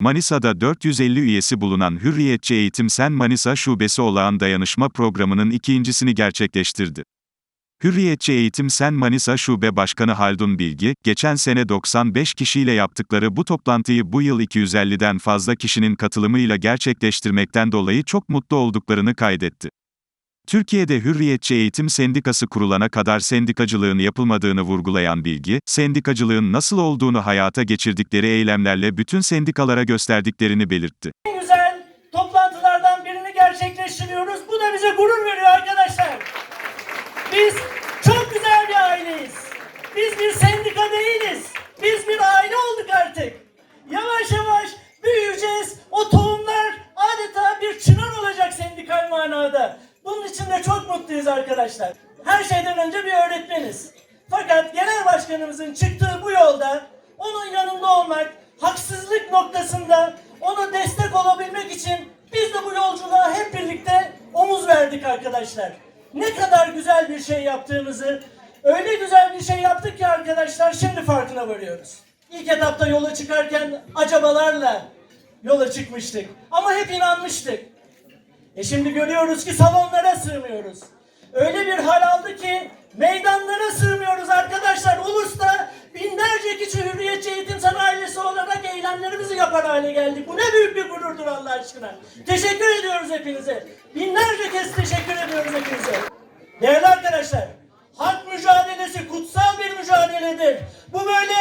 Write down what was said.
Manisa'da 450 üyesi bulunan Hürriyetçi Eğitim Sen Manisa Şubesi olağan dayanışma programının ikincisini gerçekleştirdi. Hürriyetçi Eğitim Sen Manisa Şube Başkanı Haldun Bilgi, geçen sene 95 kişiyle yaptıkları bu toplantıyı bu yıl 250'den fazla kişinin katılımıyla gerçekleştirmekten dolayı çok mutlu olduklarını kaydetti. Türkiye'de Hürriyetçi Eğitim Sendikası kurulana kadar sendikacılığın yapılmadığını vurgulayan Bilgi, sendikacılığın nasıl olduğunu hayata geçirdikleri eylemlerle bütün sendikalara gösterdiklerini belirtti. En güzel toplantılardan birini gerçekleştiriyoruz. Bu da bize gurur veriyor arkadaşlar. Biz çok güzel bir aileyiz. Biz bir sendika değiliz. Biz bir aile Bunun için de çok mutluyuz arkadaşlar. Her şeyden önce bir öğretmeniz. Fakat genel başkanımızın çıktığı bu yolda onun yanında olmak, haksızlık noktasında ona destek olabilmek için biz de bu yolculuğa hep birlikte omuz verdik arkadaşlar. Ne kadar güzel bir şey yaptığımızı, öyle güzel bir şey yaptık ki arkadaşlar şimdi farkına varıyoruz. İlk etapta yola çıkarken acabalarla yola çıkmıştık. Ama hep inanmıştık. E şimdi görüyoruz ki salonlara sığmıyoruz. Öyle bir hal aldı ki meydanlara sığmıyoruz arkadaşlar. Ulus'ta binlerce kişi Hürriyetçi Eğitim Sanayisi olarak eylemlerimizi yapar hale geldik. Bu ne büyük bir gururdur Allah aşkına. Teşekkür ediyoruz hepinize. Binlerce kez teşekkür ediyoruz hepinize. Değerli arkadaşlar, hak mücadelesi kutsal bir mücadeledir. Bu böyle